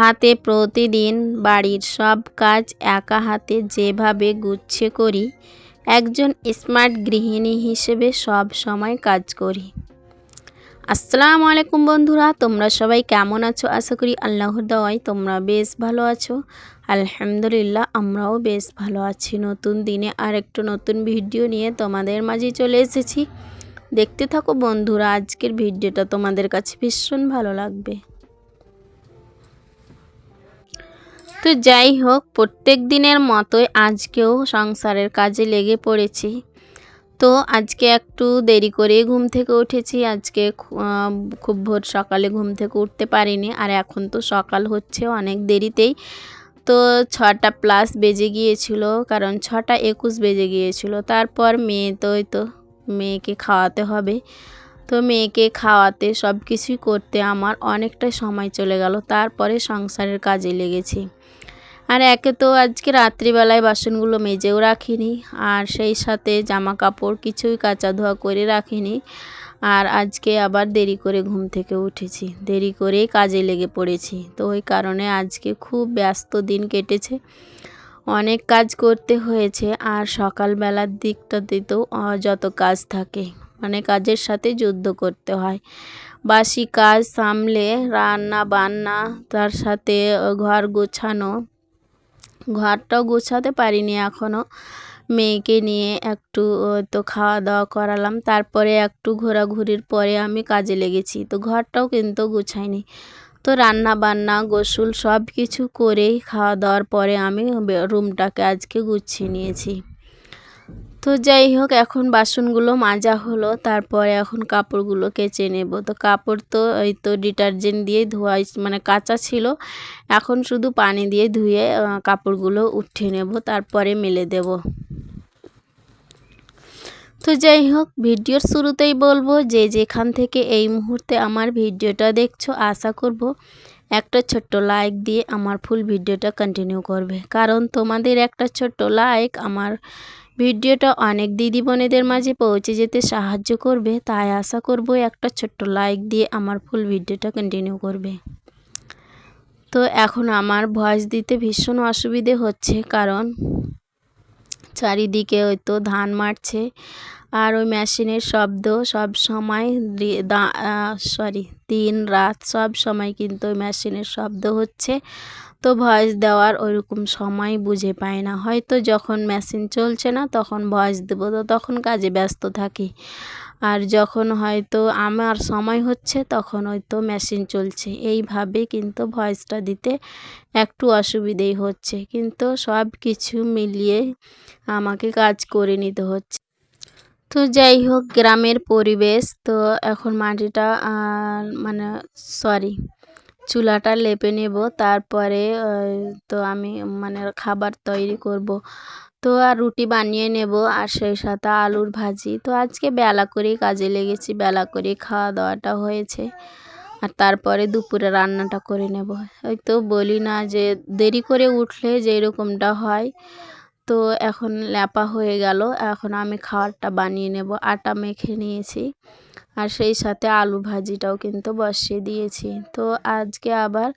হাতে প্রতিদিন বাড়ির সব কাজ একা হাতে যেভাবে গুচ্ছে করি, একজন স্মার্ট গৃহিণী হিসেবে সব সময় কাজ করি। আসসালামু আলাইকুম বন্ধুরা, তোমরা সবাই কেমন আছো? আশা করি আল্লাহর দাওয়াই তোমরা বেশ ভালো আছো। আলহামদুলিল্লাহ, আমরাও বেশ ভালো আছি। নতুন দিনে আর একটু নতুন ভিডিও নিয়ে তোমাদের মাঝে চলে এসেছি। দেখতে থাকো বন্ধুরা, আজকের ভিডিওটা তোমাদের কাছে ভীষণ ভালো লাগবে। তো যাই হোক, প্রত্যেক দিনের মতোই আজকেও সংসারের কাজে লেগে পড়েছি। তো আজকে একটু দেরি করে ঘুম থেকে উঠেছি। আজকে খুব ভোর সকালে ঘুম থেকে উঠতে পারিনি। আর এখন তো সকাল হচ্ছে, অনেক দেরিতেই। তো ছটা প্লাস বেজে গিয়েছিল, কারণ ছটা একুশ বেজে গিয়েছিল। তারপর মেয়ে তো তো মেয়েকে খাওয়াতে হবে। তো মেয়েকে খাওয়াতে সব কিছুই করতে আমার অনেকটা সময় চলে গেল। তারপরে সংসারের কাজে লেগেছি। আর একে তো আজকে রাত্রিবেলায় বাসনগুলো মেজেও রাখিনি, আর সেই সাথে জামা কাপড় কিছুই কাচা ধোয়া করে রাখিনি। আর আজকে আবার দেরি করে ঘুম থেকে উঠেছি, দেরি করেই কাজে লেগে পড়েছি। তো ওই কারণে আজকে খুব ব্যস্ত দিন কেটেছে। অনেক কাজ করতে হয়েছে, আর সকালবেলার দিকটাতে তো যত কাজ থাকে মানে কাজের সাথে যুদ্ধ করতে হয়। বাসি কাজ সামলে রান্না বান্না তার সাথে ঘর গোছানো ঘরটাও গোছাতে পারিনি এখনও মেয়েকে নিয়ে একটু তো খাওয়া দাওয়া করালাম। তারপরে একটু ঘোরাঘুরির পরে আমি কাজে লেগেছি। তো ঘরটাও কিন্তু গুছাইনি। তো রান্না বান্না গোসল সব কিছু করেই খাওয়া দাওয়ার পরে আমি রুমটাকে আজকে গুছিয়ে নিয়েছি। তো যাই হোক, এখন বাসনগুলো মাজা হলো, তারপরে এখন কাপড়গুলো কেচে নেব। তো কাপড় তো ওই তো ডিটারজেন্ট দিয়ে ধোয়া মানে কাঁচা ছিল। এখন শুধু পানি দিয়ে ধুয়ে কাপড়গুলো উঠে নেব, তারপরে মেলে দেব। তো যাই হোক, ভিডিওর শুরুতেই বলব যে যেখান থেকে এই মুহূর্তে আমার ভিডিওটা দেখছ, আশা করব একটা ছোট্ট লাইক দিয়ে আমার ফুল ভিডিওটা কন্টিনিউ করবে। কারণ তোমাদের একটা ছোট্ট লাইক আমার ভিডিওটা অনেক দিদি বোনেদের মাঝে পৌঁছে যেতে সাহায্য করবে, তাই আশা করব একটা ছোট্ট লাইক দিয়ে আমার ফুল ভিডিওটা কন্টিনিউ করবে। তো এখন আমার ভয়েস দিতে ভীষণ অসুবিধে হচ্ছে, কারণ চারিদিকে ওই তো ধান মারছে। আর ওই মেশিনের শব্দ সব সময় সরি দিন, রাত সব সময় কিন্তু ওই মেশিনের শব্দ হচ্ছে। তো ভয়েস দেওয়ার ওইরকম সময় বুঝে পাই না। হয়তো যখন মেশিন চলছে না তখন ভয়েস দেবো। তো তখন কাজে ব্যস্ত থাকি। আর যখন হয়তো আমার সময় হচ্ছে তখন হয়তো মেশিন চলছে। এইভাবে কিন্তু ভয়েসটা দিতে একটু অসুবিধেই হচ্ছে। কিন্তু সব কিছু মিলিয়ে আমাকে কাজ করে নিতে হচ্ছে। তো যাই হোক, গ্রামের পরিবেশ, তো এখন মাটিটা মানে সরি চুলাটা লেপে নেব। তারপরে তো আমি মানে খাবার তৈরি করব। তো আর রুটি বানিয়ে নেব আর সেই সাথে আলুর ভাজি। তো আজকে বেলা করেই কাজে লেগেছি, বেলা করে খাওয়া দাওয়াটা হয়েছে। আর তারপরে দুপুরে রান্নাটা করে নেব। ওই তো বলি না যে, দেরি করে উঠলে যে এরকমটা হয় তো এখন ল্যাপা হয়ে গেল। এখন আমি খাবারটা বানিয়ে নেব, আটা মেখে নিয়েছি। আর সেই সাথে আলু ভাজিটাও কিন্তু বসিয়ে দিয়েছি। তো আজকে আবার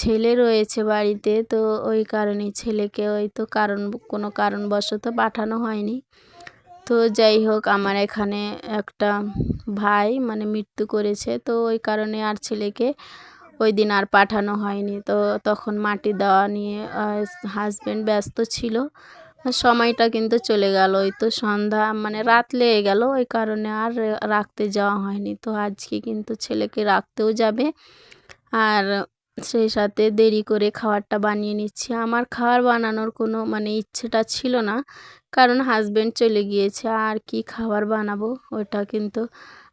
ছেলে রয়েছে বাড়িতে, তো ওই কারণে ছেলেকে ওই তো কারণ, কোনো কারণবশত পাঠানো হয়নি। তো যাই হোক, আমার এখানে একটা ভাই মানে মৃত্যু করেছে, তো ওই কারণে আর ছেলেকে ওই দিন আর পাঠানো হয়নি। তো তখন মাটি দেওয়া নিয়ে হাজব্যান্ড ব্যস্ত ছিল। সময়টা কিন্তু চলে গেল। ওই তো সন্ধ্যা মানে রাত লেগে গেল। ওই কারণে আর রাখতে যাওয়া হয়নি। তো আজকে কিন্তু ছেলেকে রাখতেও যাবে। আর সেই সাথে দেরি করে খাবারটা বানিয়ে নিচ্ছি। আমার খাবার বানানোর কোনো মানে ইচ্ছেটা ছিল না। কারণ হাজব্যান্ড চলে গিয়েছে। আর কি খাবার বানাবো? ওটা কিন্তু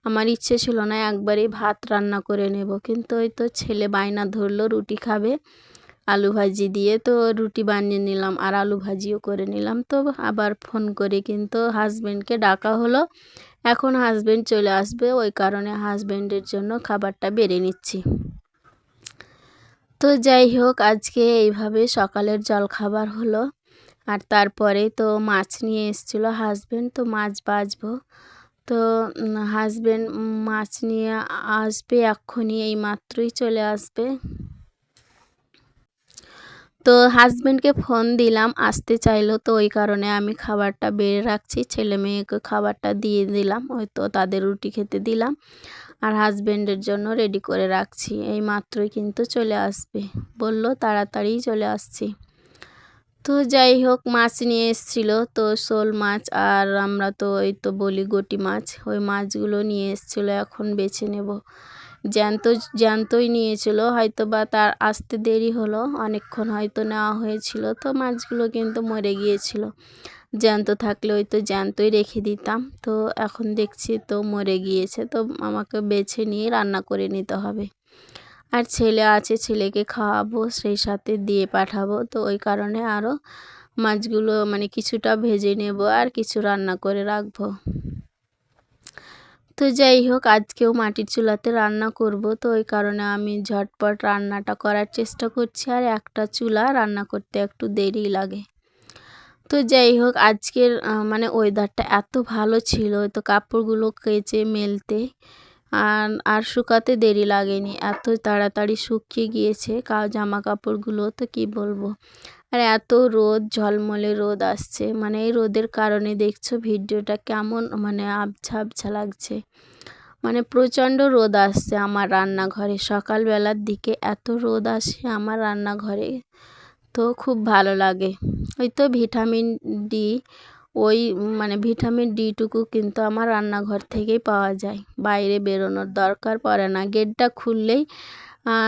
আমার ইচ্ছে ছিল না একবারই ভাত রান্না করে নেব, কিন্তু ওই তো ছেলে বায়না ধরলো, রুটি খাবে, আলু ভাজি দিয়ে তো রুটি বানিয়ে নিলাম আর আলু ভাজিও করে নিলাম। তো আবার ফোন করে কিন্তু হাজব্যান্ডকে ডাকা হলো। এখন হাজব্যান্ড চলে আসবে, ওই কারণে হাজব্যান্ডের জন্য খাবারটা বেড়ে নিচ্ছি। তো যাই হোক, আজকে এইভাবে সকালের জল খাবার হলো। আর তারপরে তো মাছ নিয়ে এসেছিল হাজব্যান্ড তো মাছ বাজবো তো হাজব্যান্ড মাছ নিয়ে আসবে এক্ষুনি, এই মাত্রই চলে আসবে। তো হাজব্যান্ডকে ফোন দিলাম, আসতে চাইলো তো ওই কারণে আমি খাবারটা বেড়ে রাখছি, ছেলে মেয়েকে খাবারটা দিয়ে দিলাম, ওই তো তাদের রুটি খেতে দিলাম, আর হাজব্যান্ডের জন্য রেডি করে রাখছি, এই মাত্রই কিন্তু চলে আসবে, বলল তাড়াতাড়ি চলে আসছি। তো যাই হোক, মাছ নিয়ে এসেছিল তো শোল মাছ আর আমরা তো ওই তো বলি গটি মাছ। ওই মাছগুলো নিয়ে এসেছিল, এখন বেছে নেব। জ্যান্ত, জ্যান্তই নিয়েছিল হয়তো বা তার আসতে দেরি হলো, অনেকক্ষণ হয়তো নেওয়া হয়েছিল তো মাছগুলো কিন্তু মরে গিয়েছিল। জ্যান্ত থাকলে ওই তো জ্যান্তই রেখে দিতাম, তো এখন দেখছি তো মরে গিয়েছে, তো আমাকে বেছে নিয়ে রান্না করে নিতে হবে। আর ছেলে আছে, ছেলেকে খাওয়াবো, সেই সাথে দিয়ে পাঠাবো। তো ওই কারণে আরও মাছগুলো মানে কিছুটা ভেজে নেব আর কিছু রান্না করে রাখব। তো যাই হোক, আজকেও মাটির চুলাতে রান্না করব। তো ওই কারণে আমি ঝটপট রান্নাটা করার চেষ্টা করছি আর একটা চুলা রান্না করতে একটু দেরি লাগে। তো যাই হোক, আজকের মানে ওয়েদারটা এত ভালো ছিল, তো কাপড়গুলো কেচে, মেলতে আর আর শুকাতে দেরি লাগেনি। এত তাড়াতাড়ি শুকিয়ে গিয়েছে কা জামা কাপড়গুলো তো কি বলব? আর এত রোদ, ঝলমলে রোদ আসছে। মানে এই রোদের কারণে দেখছ ভিডিওটা কেমন মানে আবছা আবছা লাগছে। মানে প্রচণ্ড রোদ আসছে আমার রান্নাঘরে। সকালবেলার দিকে এত রোদ আসে আমার রান্নাঘরে, তো খুব ভালো লাগে। ওই তো ভিটামিন ডি ওই মানে ভিটামিন ডিটুকু কিন্তু আমার রান্নাঘর থেকেই পাওয়া যায়। বাইরে বেরোনোর দরকার পড়ে না। গেটটা খুললেই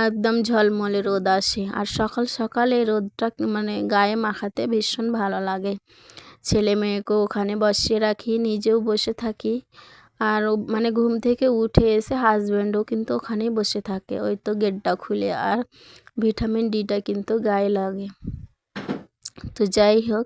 একদম ঝলমলে রোদ আসে। আর সকাল সকাল এই রোদটা মানে গায়ে মাখাতে ভীষণ ভালো লাগে। ছেলে মেয়েকেও ওখানে বসিয়ে রাখি, নিজেও বসে থাকি। আর মানে ঘুম থেকে উঠে এসে হাজব্যান্ডও কিন্তু ওখানেই বসে থাকে। ওই তো গেটটা খুলে আর ভিটামিন ডিটা কিন্তু গায়ে লাগে। তো যাই হোক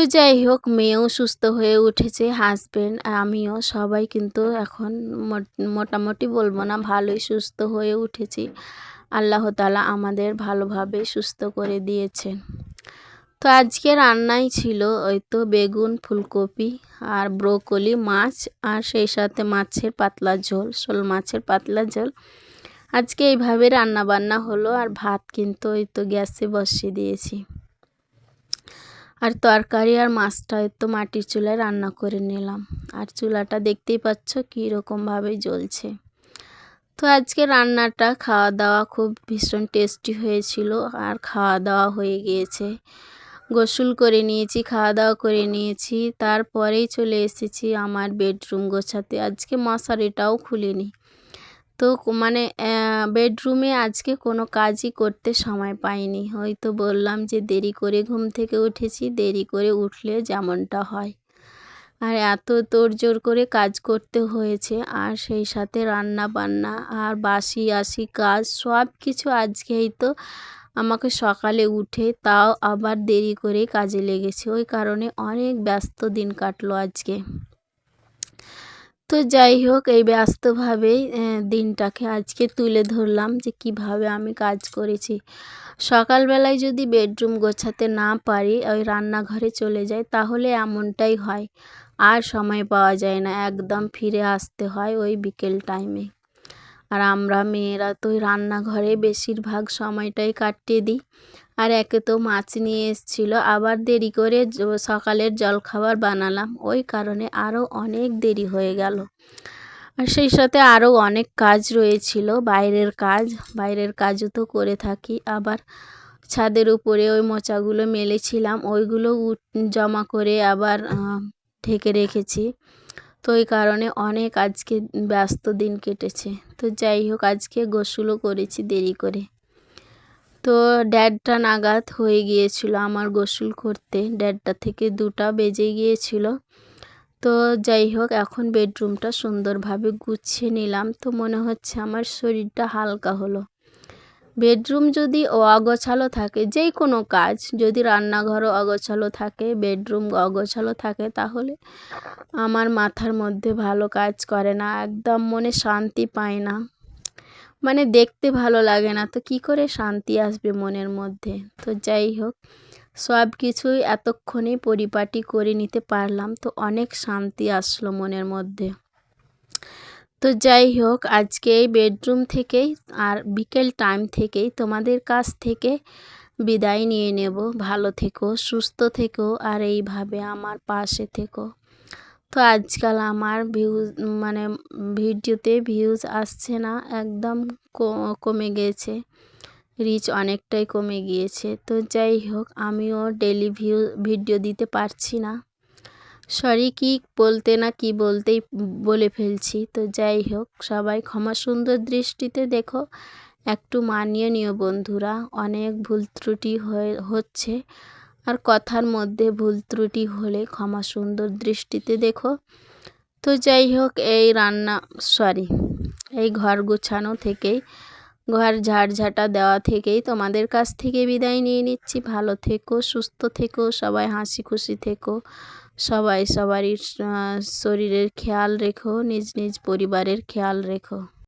তো যাই হোক, মেয়েও সুস্থ হয়ে উঠেছে হাজব্যান্ড আমিও সবাই কিন্তু এখন মোটামুটি বলব না ভালোই সুস্থ হয়ে উঠেছি। আল্লাহ তালা আমাদের ভালোভাবে সুস্থ করে দিয়েছেন। তো আজকে রান্নাই ছিল ওই তো বেগুন, ফুলকপি আর ব্রোকলি, মাছ আর সেই সাথে মাছের পাতলা ঝোল, শোল মাছের পাতলা ঝোল। আজকে এইভাবে রান্না বান্না হলো আর ভাত কিন্তু ওই তো গ্যাসে বসিয়ে দিয়েছি। আর তরকারি আর মাছটা তো মাটির চুলায় রান্না করে নিলাম। আর চুলাটা দেখতেই পাচ্ছ কীরকমভাবে জ্বলছে। তো আজকে রান্নাটা খাওয়া দাওয়া খুব ভীষণ টেস্টি হয়েছিল আর খাওয়া দাওয়া হয়ে গিয়েছে। গোসল করে নিয়েছি খাওয়া দাওয়া করে নিয়েছি, তারপরেই চলে এসেছি আমার বেডরুম গোছাতে। আজকে মশারিটাও খুলিনি। তো মানে বেডরুমে আজকে কোনো কাজই করতে সময় পাইনি। হয়তো বললাম যে দেরি করে ঘুম থেকে উঠেছি, দেরি করে উঠলে যেমনটা হয়। আর এত তোড়জোড় করে কাজ করতে হয়েছে, আর সেই সাথে রান্না বান্না আর বাসি আসি কাজ সব কিছু আজকেই তো আমাকে সকালে উঠে তাও আবার দেরি করে কাজে লেগেছে। ওই কারণে অনেক ব্যস্ত দিন কাটলো আজকে। তো যাই হোক, এই ব্যস্তভাবেই দিনটাকে আজকে তুলে ধরলাম যে কীভাবে আমি কাজ করেছি। সকালবেলায় যদি বেডরুম গোছাতে না পারি, ওই রান্নাঘরে চলে যাই, তাহলে এমনটাই হয়। আর সময় পাওয়া যায় না, একদম ফিরে আসতে হয় ওই বিকেল টাইমে। আর আমরা মেয়েরা তো ওই রান্নাঘরে বেশিরভাগ সময়টাই কাটিয়ে দিই। আর একে তো মাছ নিয়ে এসেছিল। আবার দেরি করে সকালের জলখাবার বানালাম। ওই কারণে আরও অনেক দেরি হয়ে গেল। আর সেই সাথে আরও অনেক কাজ রয়েছিল। বাইরের কাজ, বাইরের কাজও তো করে থাকি। আবার ছাদের উপরে ওই মোচাগুলো মেলেছিলাম। ওইগুলো জমা করে আবার ঢেকে রেখেছি। তো ওই কারণে অনেক আজকে ব্যস্ত দিন কেটেছে। তো যাই হোক, আজকে গোসলও করেছি দেরি করে। তো ড্যাডটা নাগাদ হয়ে গিয়েছিল আমার গোসল করতে। ড্যাডটা থেকে দুটা বেজে গিয়েছিল। তো যাই হোক, এখন বেডরুমটা সুন্দরভাবে গুছিয়ে নিলাম। তো মনে হচ্ছে আমার শরীরটা হালকা হলো। বেডরুম যদি অগোছালো থাকে যেই কোনো কাজ, যদি রান্নাঘরও অগোছালো থাকে, বেডরুম অগোছালো থাকে, তাহলে আমার মাথার মধ্যে ভালো কাজ করে না। একদম মনে শান্তি পায় না। মানে দেখতে ভালো লাগে না। তো কী করে শান্তি আসবে মনের মধ্যে? তো যাই হোক, সব কিছুই এতক্ষণে পরিপাটি করে নিতে পারলাম। তো অনেক শান্তি আসলো মনের মধ্যে। তো যাই হোক, আজকে এই বেডরুম থেকেই আর বিকেল টাইম থেকেই তোমাদের কাছ থেকে বিদায় নিয়ে নেব। ভালো থেকো, সুস্থ থেকো আর এইভাবে আমার পাশে থেকো। তো আজকাল আমার ভিউজ মানে ভিডিওতে ভিউজ আসছে না, একদম কমে গেছে। রিচ অনেকটাই কমে গিয়েছে। তো যাই হোক, আমিও ডেলি ভিউ ভিডিও দিতে পারছি না। সরি কি বলতে না কি বলতেই বলে ফেলছি। তো যাই হোক, সবাই ক্ষমা সুন্দর দৃষ্টিতে দেখো। একটু মানিয়ে নিও বন্ধুরা, অনেক ভুল ত্রুটি হয়ে, হচ্ছে। আর কথার মধ্যে ভুল ত্রুটি হলে ক্ষমা সুন্দর দৃষ্টিতে দেখো। তো যাই হোক, এই রান্না সরি এই ঘর গোছানো থেকেই, ঘর ঝাড়ঝাটা দেওয়া থেকেই তোমাদের কাছ থেকে বিদায় নিয়ে নিচ্ছি। ভালো থেকো, সুস্থ থেকো, সবাই হাসি খুশি থেকো, সবাই সবারই শরীরের খেয়াল রেখো, নিজ নিজ পরিবারের খেয়াল রেখো।